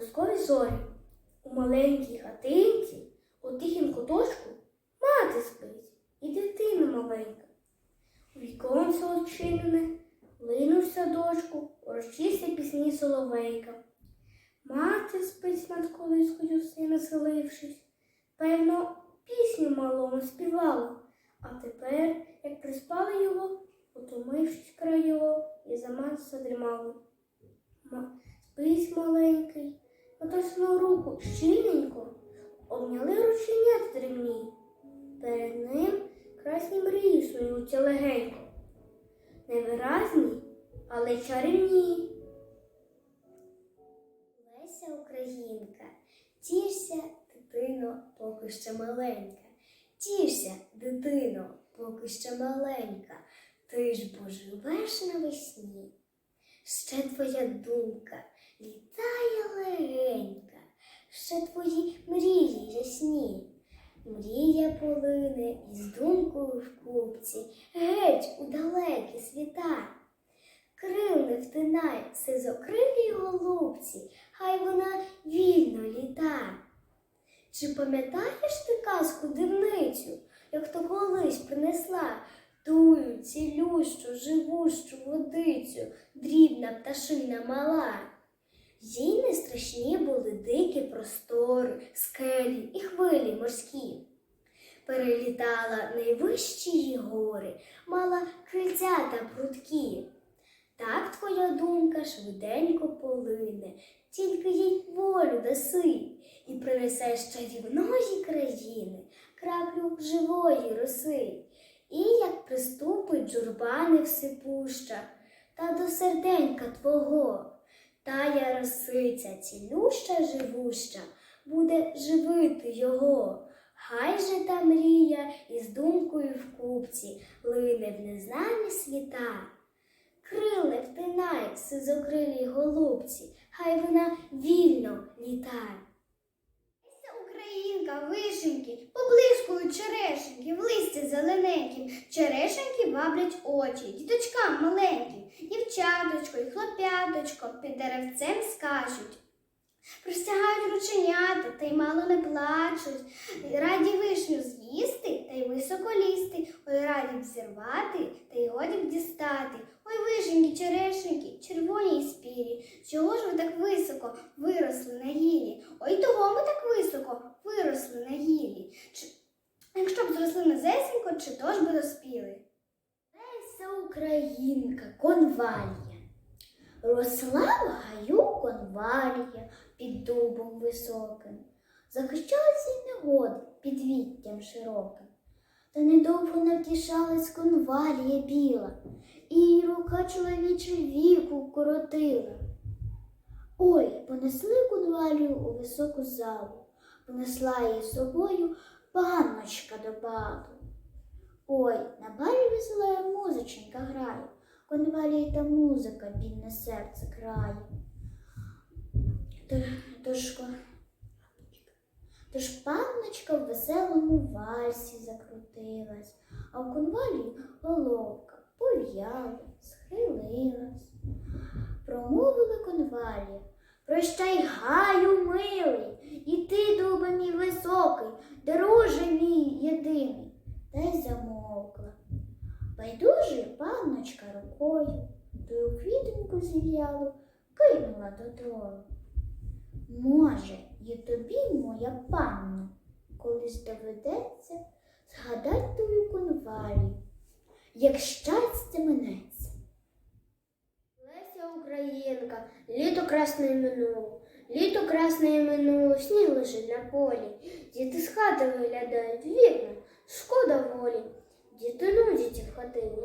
колискові зорі. У маленькій хатинці, у тихім куточку, мати спить і дитина маленька. Віконце очинене, линув садочку, урочисті пісні соловейка. Мати спить над колискою сина схилившись, певно, пісню малому співала, а тепер, як приспали його, утомившись край його, і заман задрімало. Ма- Спить маленький, натиснув руку щільненько, обняли рученят дрібні. Перед ним красні мрії снуються легенько. Невиразні, але чарівні. Леся Українка, тішся, дитино, поки ще маленька. Тішся, дитино, поки ще маленька. Ти ж бо живеш навесні. Ще твоя думка літає легенька, ще твої мрії ясні. Мрія полине із думкою в купці, геть у далекі світа. Крил не втинай, сизокрилій голубці, хай вона вільно літа. Чи пам'ятаєш ти казку дивницю, як то колись принесла тую цілющу, живущу водицю, дрібна пташина мала? Їй не страшні були дикі простори, скелі і хвилі морські. Перелітала найвищі її гори, мала крильцята прудкі. Так твоя думка швиденько полине, тільки їй волю даси, і принесе з чарівної країни краплю живої роси. І як приступить журба невсипуща, та до серденька твого, тая росиця цілюща живуща, буде живити його. Хай же та мрія із думкою в купці лине в незнані світа. Крил не втинай, сизокрилій голубці, хай вона вільно літає. Українка, вишеньки, поблискують черешеньки, в листя зелененьким, Черешеньки ваблять очі, діточкам маленьким, дівчаточко і хлоп'яточко під деревцем скачуть. Простягають рученята та й мало не плачуть. Раді вишню з'їсти та й високо лізти. Ой, раді б зірвати та й годі б дістати. Ой, вишеньки, черешеньки, червоні й спірі. Чого ж ви так високо виросли на гілі? Ой, того ми так високо виросли на гілі. Чи... Якщо б зросли низесенько, чи то ж би доспіли? Леся Українка, конвалія. Росла в гаю конвалія під дубом високим, захищалася й негоди під віттям широким. Та недовго навтішалась конвалія біла, і рука чоловіча віку вкоротила. Ой, понесли конвалію у високу залу, понесла її собою панночка до балу. Ой, на балі весела музиченька грає, конвалії та музика бідне серце крає. Тож, панночка в веселому вальсі закрутилась, а в конвалії головка пов'яла, схилилась. Промовила конвалія, прощай гаю милий, і ти, дубе мій високий, друже мій єдиний та й замовкла. Байдужою панночка рукою тую квітоньку зів'ялу кинула додолу. Може, і тобі, моя панно, колись доведеться згадать тую конвалію, як щастя минеться. Леся Українка, літо красне минуло, літо красне минуло, сніг лежить на полі. Діти з хати виглядають вікна, шкода волі. Діти нудяться в хатині,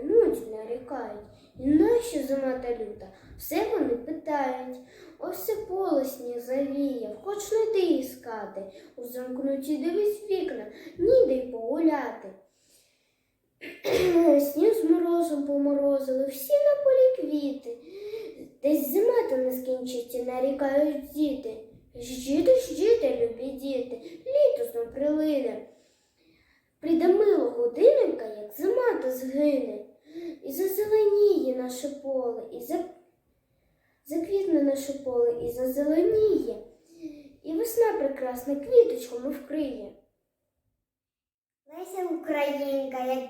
нудь. І нащо зима та люта? Все вони питають. Ось це поле сніг завіяв, хоч не ти іскати. У замкнуті дивись вікна, ніде й погуляти. Сніг з морозом поморозили, всі на полі квіти. Десь зима та не скінчиться, нарікають діти. Ждіти, ждіти, любі діти, літо знов прилине. Прийде мило годиненька, як зима та згине. І зазеленіє наше поле, і за... заквітне наше поле, і зазеленіє. і весна прекрасна квіточками вкриє. Леся Українка, як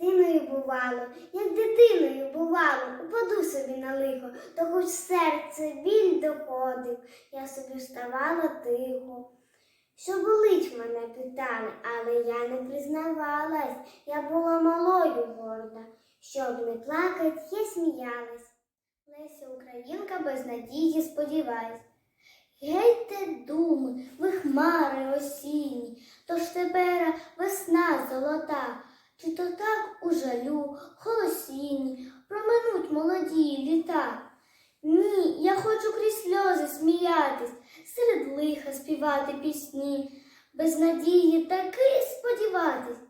дитиною бувало, як дитиною бувало, упаду собі на лихо, то хоч серце біль доходив, я собі вставала тихо. Що болить мене питали, але я не признавалась, я була малою горда, щоб не плакать, я сміялась. Леся Українка без надії сподіваюсь. Гейте думи, ви хмари осінні, тож тепер весна золота, чи то так у жалю, холосінні, проминуть молоді літа. Ні, я хочу крізь сльози сміятись, серед лиха співати пісні, без надії таки сподіватись.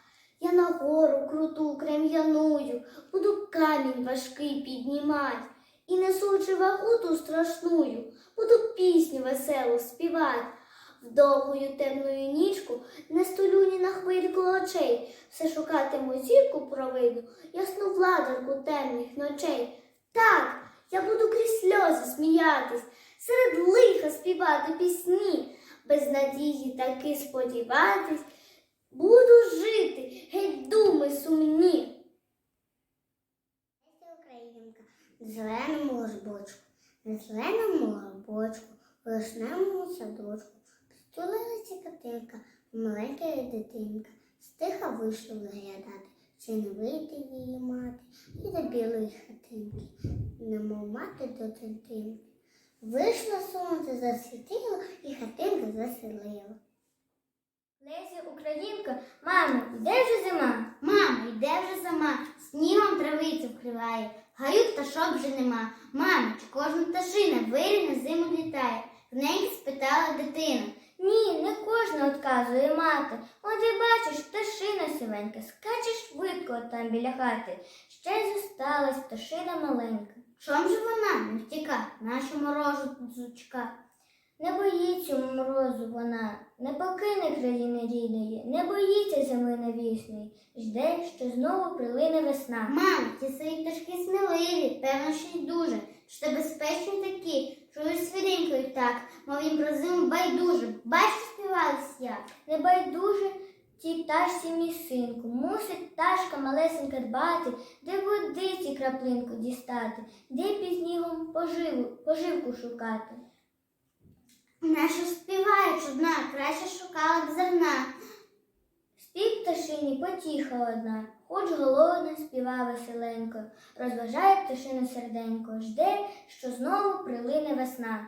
Я на гору круту крем'яную, буду камінь важкий піднімать, і несучи вагу ту страшную, буду пісню веселу співать. В довгою темною нічку не столю ні на хвильку очей, все шукатиму зірку провину, ясну владарку темних ночей. Так, я буду крізь сльози сміятись, серед лиха співати пісні, без надії таки сподіватись, буду жити, геть думи сумні. Українка, на зеленому горбочку, на зеленому горбочку, в вишневому садочку. Стулилася катинка, маленька дитинка, стиха вийшла виглядати, чи не вийде її мати, і до білої хатинки, немов мати до дитинки. Вийшло сонце, засвітило і хатинка заселила. Леся Українка, мамо, йде вже зима. Мамо, йде вже зима, снігом травицю вкриває, гаю пташок вже нема. Мамо, чи кожна пташина вирі на зиму літає? В неї спитала дитина. Ні, не кожна отказує мати. От і бачиш, пташина сивенька, скаче швидко там біля хати. Ще й зосталась пташина маленька. Чом же вона не втіка, нашу морожу зучка? Не боїться морозу вона, не покине країни рідної, не боїться зими навісної, жде, що знову прилине весна. Мамо, ті свої пташки сміливі, певно, що й дуже. То безпечні такі, чуєш свирінькою так, мов їм про зиму байдуже. Бачиш, співались я. Не байдуже тій пташці мій синку, мусить пташка малесенька дбати, де водиці краплинку дістати, де під снігом поживу, поживку шукати. Наша співає чудна, краще шукала б зерна. Спів пташині потіха одна, хоч голодна, співа веселенько, розважає пташину серденько, жде, що знову прилине весна.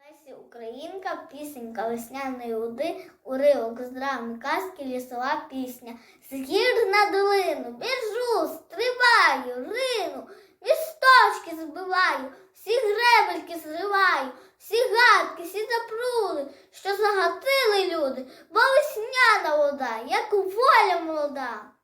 Лесі Українка, пісенька весняної уди, уривок з драми казки, лісова пісня. З гір на долину біжу, стрибаю, рину, місточки збиваю, всі гребельки зриваю, всі гадки, всі запрули, що загатили люди, бо весняна вода, як воля молода.